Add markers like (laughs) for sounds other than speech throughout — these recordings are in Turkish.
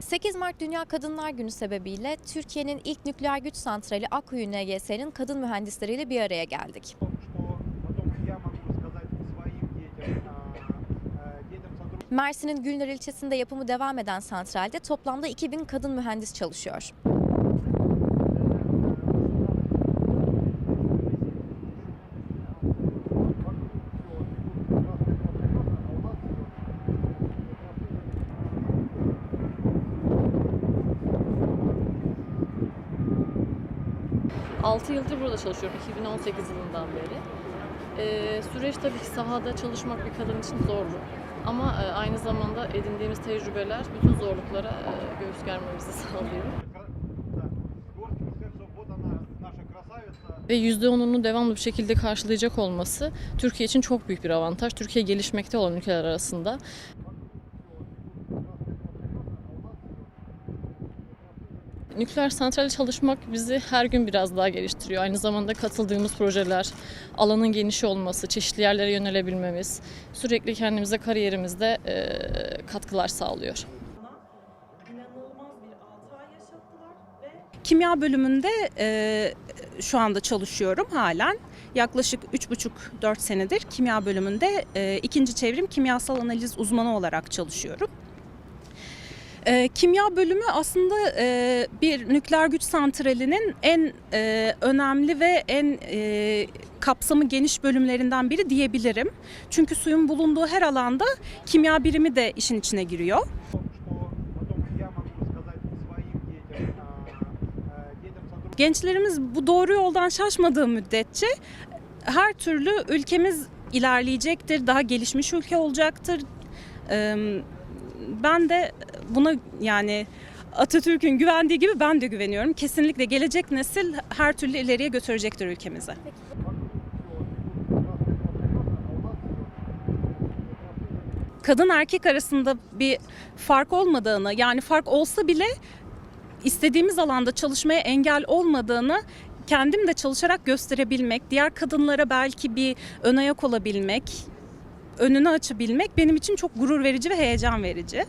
8 Mart Dünya Kadınlar Günü sebebiyle Türkiye'nin ilk nükleer güç santrali Akkuyu NGS'nin kadın mühendisleriyle bir araya geldik. Mersin'in Gülnar ilçesinde yapımı devam eden santralde toplamda 2000 kadın mühendis çalışıyor. 6 yıldır burada çalışıyorum 2018 yılından beri. E, süreç tabii ki sahada çalışmak bir kadın için zorlu. Ama e, aynı zamanda edindiğimiz tecrübeler bütün zorluklara e, göğüs germemizi (laughs) sağlıyor. Ve %10'unu devamlı bir şekilde karşılayacak olması Türkiye için çok büyük bir avantaj. Türkiye gelişmekte olan ülkeler arasında Nükleer santralde çalışmak bizi her gün biraz daha geliştiriyor. Aynı zamanda katıldığımız projeler, alanın geniş olması, çeşitli yerlere yönelebilmemiz sürekli kendimize kariyerimizde e, katkılar sağlıyor. inanılmaz bir 6 ay yaşattılar ve kimya bölümünde e, şu anda çalışıyorum halen. Yaklaşık 3,5-4 senedir kimya bölümünde e, ikinci çevrim kimyasal analiz uzmanı olarak çalışıyorum. E, kimya bölümü aslında e, bir nükleer güç santralinin en e, önemli ve en e, kapsamı geniş bölümlerinden biri diyebilirim. Çünkü suyun bulunduğu her alanda kimya birimi de işin içine giriyor. Gençlerimiz bu doğru yoldan şaşmadığı müddetçe her türlü ülkemiz ilerleyecektir, daha gelişmiş ülke olacaktır. Ee, ben de buna yani Atatürk'ün güvendiği gibi ben de güveniyorum. Kesinlikle gelecek nesil her türlü ileriye götürecektir ülkemizi. Kadın erkek arasında bir fark olmadığını yani fark olsa bile istediğimiz alanda çalışmaya engel olmadığını kendim de çalışarak gösterebilmek, diğer kadınlara belki bir ön ayak olabilmek, önünü açabilmek benim için çok gurur verici ve heyecan verici.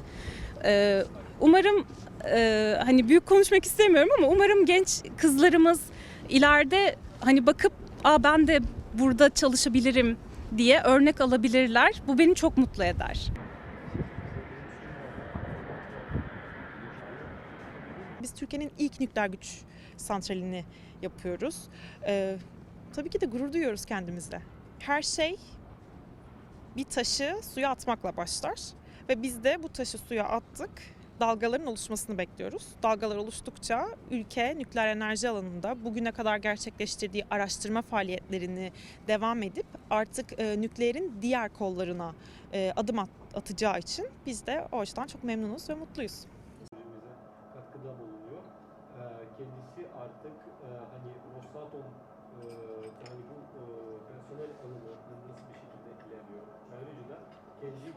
Ee, umarım e, hani büyük konuşmak istemiyorum ama umarım genç kızlarımız ileride hani bakıp Aa, ben de burada çalışabilirim diye örnek alabilirler. Bu beni çok mutlu eder. Biz Türkiye'nin ilk nükleer güç santralini yapıyoruz. Ee, tabii ki de gurur duyuyoruz kendimizle. Her şey bir taşı suya atmakla başlar ve biz de bu taşı suya attık. Dalgaların oluşmasını bekliyoruz. Dalgalar oluştukça ülke nükleer enerji alanında bugüne kadar gerçekleştirdiği araştırma faaliyetlerini devam edip artık e, nükleerin diğer kollarına e, adım at- atacağı için biz de o açıdan çok memnunuz ve mutluyuz. katkıda bulunuyor. Ee, Kendisi artık e, hani Rosatom e, yani bu e, personel alımı nasıl bir şekilde ilerliyor. Ayrıca kendi